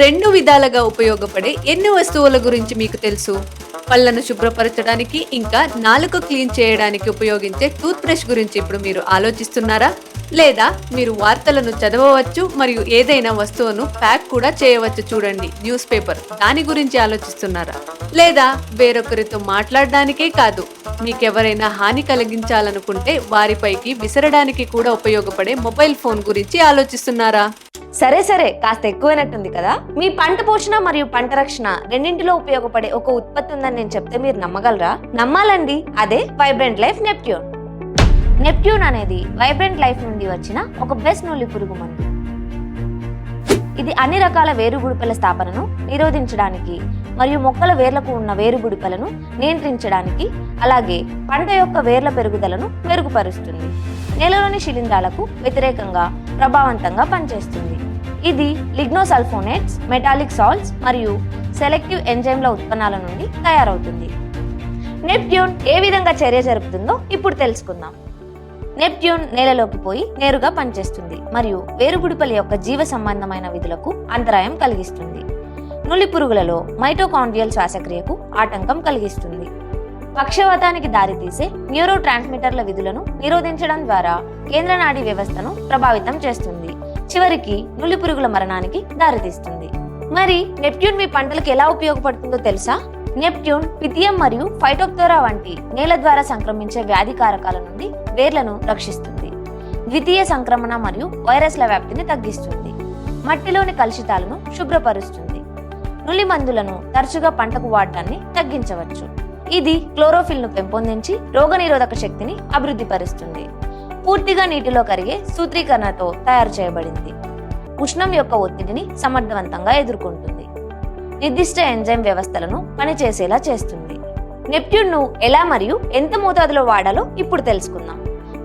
రెండు విధాలుగా ఉపయోగపడే ఎన్ని వస్తువుల గురించి మీకు తెలుసు? పళ్ళను శుభ్రపరచడానికి ఇంకా నాలుక క్లీన్ చేయడానికి ఉపయోగించే టూత్ బ్రష్ గురించి ఇప్పుడు మీరు ఆలోచిస్తున్నారా? లేదా మీరు వార్తలను చదవవచ్చు మరియు ఏదైనా వస్తువును ప్యాక్ కూడా చేయవచ్చు చూడండి న్యూస్ పేపర్. దాని గురించి ఆలోచిస్తున్నారా? లేదా వేరొకరితో మాట్లాడడానికే కాదు మీకెవరైనా హాని కలిగించాలనుకుంటే వారిపైకి విసరడానికి కూడా ఉపయోగపడే మొబైల్ ఫోన్ గురించి ఆలోచిస్తున్నారా? సరే సరే కాస్త ఎక్కువైనట్టుంది కదా? మీ పంట పోషణ మరియు పంట రక్షణ రెండింటిలో ఉపయోగపడే ఒక ఉత్పత్తి ఉందని నేను చెప్తే మీరు నమ్మగలరా? నమ్మాలండి. అదే వైబ్రెంట్ లైఫ్ నెప్ట్యూన్ నెప్ట్యూన్ అనేది వైబ్రెంట్ లైఫ్ నుండి వచ్చిన ఒక బెస్ట్ నూలి పురుగు మందు. ఇది అన్ని రకాల వేరుగుడుపల స్థాపనను నిరోధించడానికి మరియు మొక్కల వేర్లకు ఉన్న వేరుగుడుపలను నియంత్రించడానికి అలాగే పంట యొక్క వేర్ల పెరుగుదలను మెరుగుపరుస్తుంది. నేలలోని శిలీంధ్రాలకు వ్యతిరేకంగా ప్రభావవంతంగా పనిచేస్తుంది. ఇది లిగ్నోసల్ఫోనేట్స్ మెటాలిక్ సాల్ట్స్ మరియు సెలెక్టివ్ ఎంజైమ్ల ఉత్పన్నాల నుండి తయారవుతుంది. నెప్ట్యూన్ ఏ విధంగా చర్య జరుపుతుందో ఇప్పుడు తెలుసుకుందాం. నెప్ట్యూన్ నేలలోకి పోయి నేరుగా పనిచేస్తుంది మరియు వేరుగుడిపల యొక్క జీవ సంబంధమైన విధులకు అంతరాయం కలిగిస్తుంది. నులి పురుగులలో మైటోకాండ్రియల్ శ్వాసక్రియకు ఆటంకం కలిగిస్తుంది. పక్షవాతానికి దారితీసే న్యూరో ట్రాన్స్మిటర్ల విధులను నిరోధించడం ద్వారా కేంద్ర నాడీ వ్యవస్థను ప్రభావితం చేస్తుంది. చివరికి నులి పురుగుల మరణానికి దారితీస్తుంది. మరి నెప్ట్యూన్ మీ పంటలకు ఎలా ఉపయోగపడుతుందో తెలుసా? నెప్ట్యూన్ పితియం మరియు ఫైటోప్తోరా వంటి నేల ద్వారా సంక్రమించే వ్యాధి కారకాల నుండి వేర్లను రక్షిస్తుంది. ద్వితీయ సంక్రమణ మరియు వైరస్ల వ్యాప్తిని తగ్గిస్తుంది. మట్టిలోని కలుషితాలను శుభ్రపరుస్తుంది. నులి మందులను తరచుగా పంటకు వాడటాన్ని తగ్గించవచ్చు. ఇది క్లోరోఫిల్ను పెంపొందించి రోగనిరోధక శక్తిని అభివృద్ధి పరుస్తుంది పూర్తిగా నీటిలో కరిగే సూత్రీకరణతో తయారు చేయబడింది. ఉష్ణం యొక్క ఒత్తిడిని సమర్థవంతంగా ఎదుర్కొంటుంది. నిర్దిష్ట ఎంజైమ్ వ్యవస్థలను పనిచేసేలా చేస్తుంది. నెప్ట్యూన్ను ఎలా మరియు ఎంత మోతాదులో వాడాలో ఇప్పుడు తెలుసుకుందాం.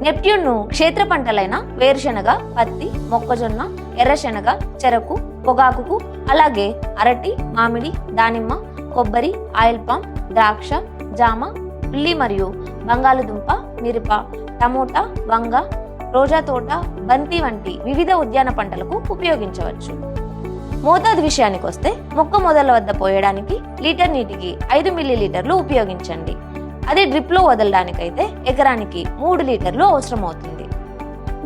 నెప్ట్యూన్ను క్షేత్ర పంటలైన వేరుశెనగ పత్తి మొక్కజొన్న ఎర్రశెనగ చెరకు పొగాకుకు అలాగే అరటి మామిడి దానిమ్మ కొబ్బరి ఆయిల్ పామ్ ద్రాక్ష జామ ఉల్లి మరియు బంగాళదుంప మిరప టమోటా వంగ రోజా తోట బంతి వంటి వివిధ ఉద్యాన పంటలకు ఉపయోగించవచ్చు. మోతాదు విషయానికి వస్తే మొక్క మొదల వద్ద పోయడానికి లీటర్ నీటికి ఐదు మిల్లీ లీటర్లు ఉపయోగించండి. అదే డ్రిప్లో వదలడానికైతే ఎకరానికి మూడు లీటర్లు అవసరం అవుతుంది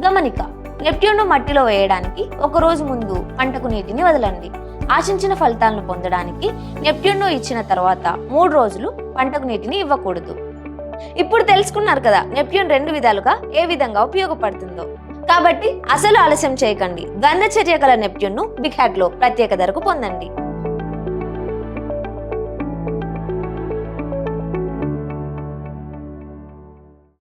గమనిక నెప్ట్యూన్ను మట్టిలో వేయడానికి ఒక రోజు ముందు పంటకు నీటిని వదలండి. ఆశించిన ఫలితాలను పొందడానికి నెప్ట్యూన్ను ఇచ్చిన తర్వాత మూడు రోజులు పంటకు నీటిని ఇవ్వకూడదు. ఇప్పుడు తెలుసుకున్నారు కదా నెప్ట్యూన్ రెండు విధాలుగా ఏ విధంగా ఉపయోగపడుతుందో. కాబట్టి అసలు ఆలస్యం చేయకండి. గంధ చర్య గల నెప్ట్యూన్ను బిగ్ హ్యాట్లో ప్రత్యేక ధరకు పొందండి.